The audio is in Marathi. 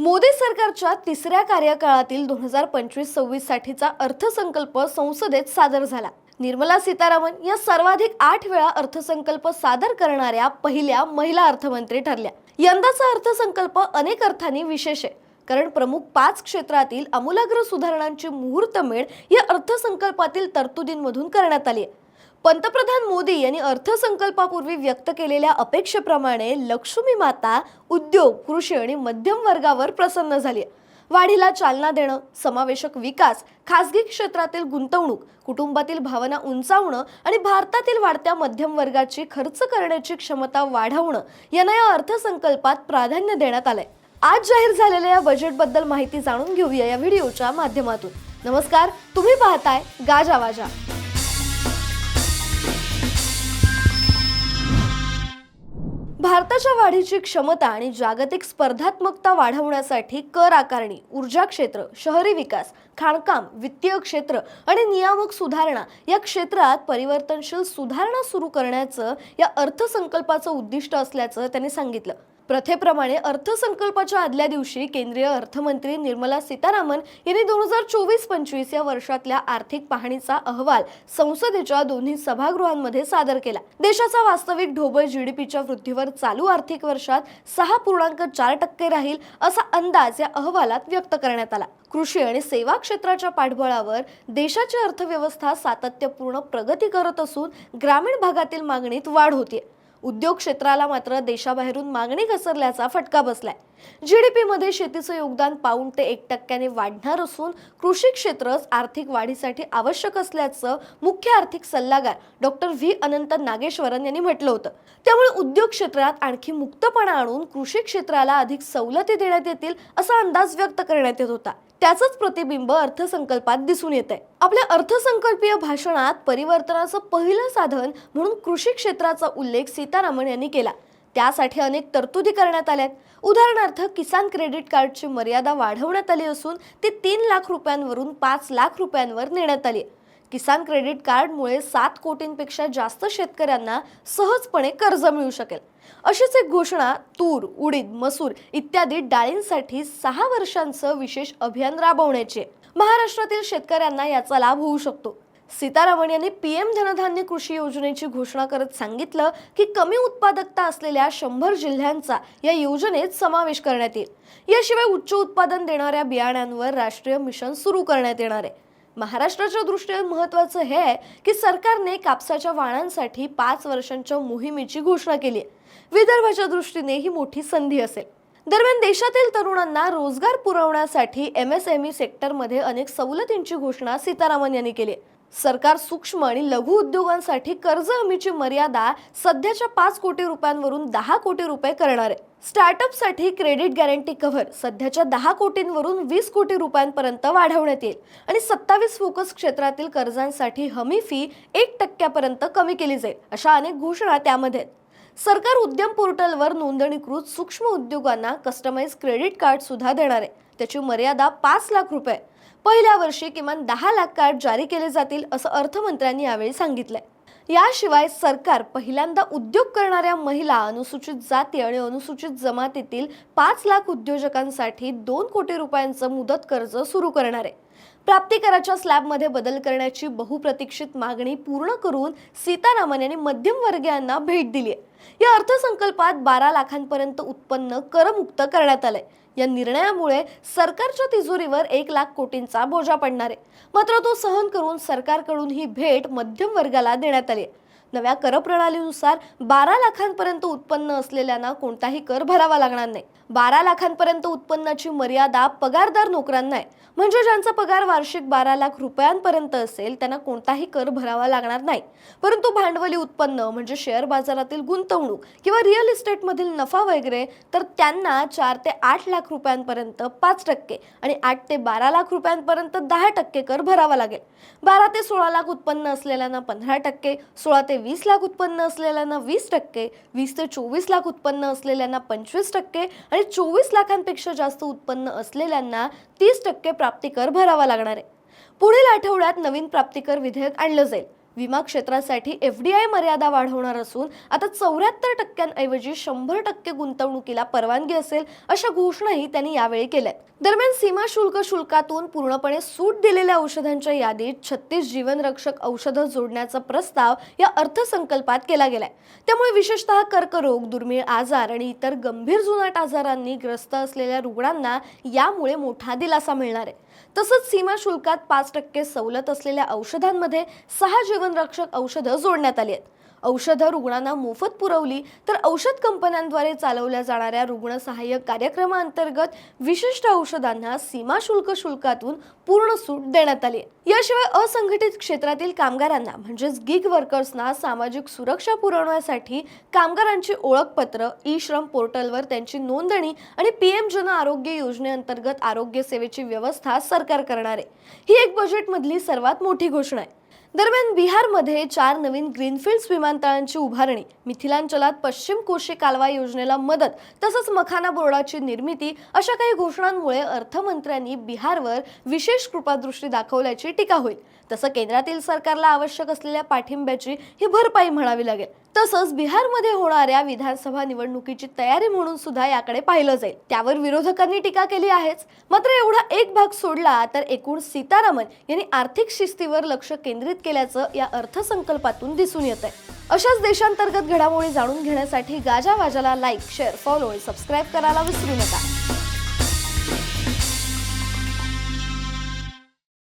मोदी सरकारच्या तिसऱ्या कार्यकाळातील दोन हजार पंचवीस सव्वीस साठीचा अर्थसंकल्प संसदेत सादर झाला. निर्मला सीतारामन या सर्वाधिक आठ वेळा अर्थसंकल्प सादर करणाऱ्या पहिल्या महिला अर्थमंत्री ठरल्या. यंदाचा अर्थसंकल्प अनेक अर्थांनी विशेष आहे. कारण प्रमुख पाच क्षेत्रातील आमूलाग्र सुधारणांची मुहूर्तमेळ या अर्थसंकल्पातील तरतुदींमधून करण्यात आली आहे. पंतप्रधान मोदी यांनी अर्थसंकल्पापूर्वी व्यक्त केलेल्या अपेक्षेप्रमाणे लक्ष्मी माता उद्योग कृषी आणि मध्यम वर्गावर प्रसन्न झाली आहे. वाढीला चालना देणं समावेशक विकास खासगी क्षेत्रातील गुंतवणूक कुटुंबातील भावना उंचावणं आणि भारतातील वाढत्या मध्यम वर्गाची खर्च करण्याची क्षमता वाढवणं यांना या अर्थसंकल्पात प्राधान्य देण्यात आलंय. आज जाहीर झालेल्या या बजेटबद्दल माहिती जाणून घेऊया या व्हिडिओच्या माध्यमातून. नमस्कार तुम्ही पाहताय गाजावाजा भारताच्या वाढीची क्षमता आणि जागतिक स्पर्धात्मकता वाढवण्यासाठी कर आकारणी ऊर्जा क्षेत्र शहरी विकास खाणकाम वित्तीय क्षेत्र आणि नियामक सुधारणा या क्षेत्रात परिवर्तनशील सुधारणा सुरू करण्याचं या अर्थसंकल्पाचं उद्दिष्ट असल्याचं त्यांनी सांगितलं. प्रथेप्रमाणे अर्थसंकल्पाच्या आदल्या दिवशी केंद्रीय अर्थमंत्री निर्मला सीतारामन यांनी दोन हजार चोवीस पंचवीस या वर्षातल्या आर्थिक पाहणीचा अहवाल संसदेच्या दोन्ही सभागृहांमध्ये सादर केला. देशाचा वास्तविक ढोबळ जीडीपीच्या वृद्धीवर चालू आर्थिक वर्षात सहा पूर्णांक चार टक्के राहील असा अंदाज या अहवालात व्यक्त करण्यात आला. कृषी आणि सेवा क्षेत्राच्या पाठबळावर देशाची अर्थव्यवस्था सातत्यपूर्ण प्रगती करत असून ग्रामीण भागातील मागणीत वाढ होतीये. उद्योग क्षेत्राला मात्र देशाबाहेरून मागणी घसरल्याचा फटका बसलाय. जी डी पीमध्ये शेतीचं योगदान पाऊन ते एक टक्क्याने वाढणार असून कृषी क्षेत्रच आर्थिक वाढीसाठी आवश्यक असल्याचं मुख्य आर्थिक सल्लागार डॉक्टर व्ही. अनंत नागेश्वरन यांनी म्हटलं होतं. त्यामुळे उद्योग क्षेत्रात आणखी मुक्तपणा आणून कृषी क्षेत्राला अधिक सवलती देण्यात येतील असा अंदाज व्यक्त करण्यात येत होता. त्याचंच प्रतिबिंब अर्थसंकल्पात दिसून येत आहे आपल्या अर्थसंकल्पीय भाषणात परिवर्तनाचं पहिलं साधन म्हणून कृषी क्षेत्राचा उल्लेख सीतारामन यांनी केला. त्यासाठी अनेक तरतुदी करण्यात आल्यात. उदाहरणार्थ किसान क्रेडिट कार्डची मर्यादा वाढवण्यात आली असून ती तीन लाख रुपयांवरून पाच लाख रुपयांवर नेण्यात आली. आहे. किसान क्रेडिट कार्डमुळे सात कोटींपेक्षा जास्त शेतकऱ्यांना सहजपणे कर्ज मिळू शकेल. अशीच एक घोषणा तूर उडीद मसूर इत्यादी डाळींसाठी सहा वर्षांचं विशेष अभियान राबवण्याचे. महाराष्ट्रातील शेतकऱ्यांना याचा लाभ होऊ शकतो. सीतारामन यांनी पीएम धनधान्य कृषी योजनेची घोषणा करत सांगितलं की कमी उत्पादकता असलेल्या शंभर जिल्ह्यांचा या योजनेत समावेश करण्यात येईल. याशिवाय उच्च उत्पादन देणाऱ्या बियाण्यांवर राष्ट्रीय मिशन सुरू करण्यात येणार आहे. महाराष्ट्राच्या दृष्टीने महत्वाचं हे आहे की सरकारने कापसाच्या वाणांसाठी पाच वर्षांच्या मोहिमेची घोषणा केली आहे. विदर्भाच्या दृष्टीने ही मोठी संधी असेल. दरम्यान देशातील तरुणांना रोजगार पुरवण्यासाठी एम एस एम ई सेक्टरमध्ये अनेक सवलतींची घोषणा सीतारामन यांनी केली सरकार सूक्ष्म आणि लघु उद्योगांसाठी कर्ज हमीची मर्यादा सध्याच्या पाच कोटी रुपयांवरून दहा कोटी रुपये करणार आहे. स्टार्टअपसाठी क्रेडिट गॅरंटी कव्हर सध्याच्या दहा कोटींवरून वीस कोटी रुपयांपर्यंत वाढवण्यात येईल आणि सत्तावीस फोकस क्षेत्रातील कर्जांसाठी हमी फी एक टक्क्यापर्यंत कमी केली जाईल अशा अनेक घोषणा त्यामध्ये आहेत. सरकार उद्यम पोर्टलवर नोंदणीकृत सूक्ष्म उद्योगांना कस्टमाइज क्रेडिट कार्ड सुद्धा देणार आहे. त्याची मर्यादा पाच लाख रुपये. पहिल्या वर्षी किमान दहा लाख कार्ड जारी केले जातील असं अर्थमंत्र्यांनी यावेळी सांगितलंय. याशिवाय सरकार पहिल्यांदा उद्योग करणाऱ्या महिला अनुसूचित जाती आणि अनुसूचित जमातीतील पाच लाख उद्योजकांसाठी दोन कोटी रुपयांचं मुदत कर्ज सुरू करणार आहे. प्राप्तिकराच्या स्लॅबमध्ये बदल करण्याची बहुप्रतीक्षित मागणी पूर्ण करून सीतारामन यांनी मध्यमवर्गीयांना भेट दिली आहे या अर्थसंकल्पात बारा लाखांपर्यंत उत्पन्न करमुक्त करण्यात आलंय. या निर्णयामुळे सरकारच्या तिजोरीवर एक लाख कोटींचा बोजा पडणार आहे. मात्र तो सहन करून सरकारकडून ही भेट मध्यम वर्गाला देण्यात आली आहे नव्या कर प्रणालीनुसार बारा लाखांपर्यंत उत्पन्न असलेल्यांना कोणताही कर भरावा लागणार नाही. बारा लाखांपर्यंत उत्पन्नाची मर्यादा पगारदार नोकरांना आहे. म्हणजे ज्यांचा पगार वार्षिक बारा लाख रुपयांपर्यंत असेल त्यांना कोणताही कर भरावा लागणार नाही. परंतु भांडवली उत्पन्न म्हणजे शेअर बाजारातील गुंतवणूक किंवा रिअल इस्टेटमधील नफा वगैरे तर त्यांना चार ते आठ लाख रुपयांपर्यंत पाच टक्के आणि आठ ते बारा लाख रुपयांपर्यंत दहा टक्के कर भरावा लागेल. बारा ते सोळा लाख उत्पन्न असलेल्यांना पंधरा टक्के सोळा ते वीस लाख उत्पन्न असलेल्यांना वीस टक्के वीस ते चोवीस लाख उत्पन्न असलेल्यांना पंचवीस टक्के आणि चोवीस लाखांपेक्षा जास्त उत्पन्न असलेल्यांना तीस टक्के प्राप्तिकर भरावा लागणार आहे. पुढील आठवड्यात नवीन प्राप्तिकर विधेयक आणलं जाईल. विमा क्षेत्रासाठी एफ डी आय मर्यादा वाढवणार असून आता चौऱ्याहत्तर टक्क्यांऐवजी शंभर टक्के गुंतवणुकीला परवानगी असेल अशा घोषणाही त्यांनी यावेळी केल्या दरम्यान सीमा शुल्क शुल्कातून पूर्णपणे सूट दिलेल्या औषधांच्या यादीत छत्तीस जीवनरक्षक औषधं जोडण्याचा प्रस्ताव या अर्थसंकल्पात केला गेलाय. त्यामुळे विशेषतः कर्करोग दुर्मिळ आजार आणि इतर गंभीर जुनाट आजारांनी ग्रस्त असलेल्या रुग्णांना यामुळे मोठा दिलासा मिळणार आहे. तसंच सीमा शुल्कात पाच टक्के सवलत असलेल्या औषधांमध्ये सहा जीवनरक्षक औषधं जोडण्यात आली आहेत. औषधं रुग्णांना मोफत पुरवली तर औषध कंपन्यांद्वारे चालवल्या जाणाऱ्या रुग्ण सहाय्यक कार्यक्रमाअंतर्गत विशिष्ट औषधांना सीमा शुल्क शुल्कातून पूर्ण सूट देण्यात आली. याशिवाय असंघटित क्षेत्रातील कामगारांना म्हणजेच गिग वर्कर्सना सामाजिक सुरक्षा पुरवण्यासाठी कामगारांची ओळखपत्र ई श्रम पोर्टलवर त्यांची नोंदणी आणि पीएम जन आरोग्य योजनेअंतर्गत आरोग्य सेवेची व्यवस्था सरकार करणार. आहे ही एक बजेटमधली सर्वात मोठी घोषणा आहे. दरम्यान बिहारमध्ये चार नवीन ग्रीनफील्ड्स विमानतळांची उभारणी मिथिलांचलात पश्चिम कोशी कालवा योजनेला मदत तसंच मखाना बोर्डाची निर्मिती अशा काही घोषणांमुळे अर्थमंत्र्यांनी बिहारवर विशेष कृपादृष्टी दाखवल्याची टीका होईल. तसं केंद्रातील सरकारला आवश्यक असलेल्या पाठिंब्याची ही भरपाई म्हणावी लागेल. तसंच बिहारमध्ये होणाऱ्या विधानसभा निवडणुकीची तयारी म्हणून सुद्धा याकडे पाहिलं जाईल. त्यावर विरोधकांनी टीका केली आहेच. मात्र एवढा एक भाग सोडला तर एकूण सीतारामन यांनी आर्थिक शिस्तीवर लक्ष केंद्रित केल्याचं या अर्थसंकल्पातून दिसून येत आहे अशाच देशांतर्गत घडामोडी जाणून घेण्यासाठी गाजा वाजाला लाईक शेअर फॉलो आणि सबस्क्राईब करायला विसरू नका.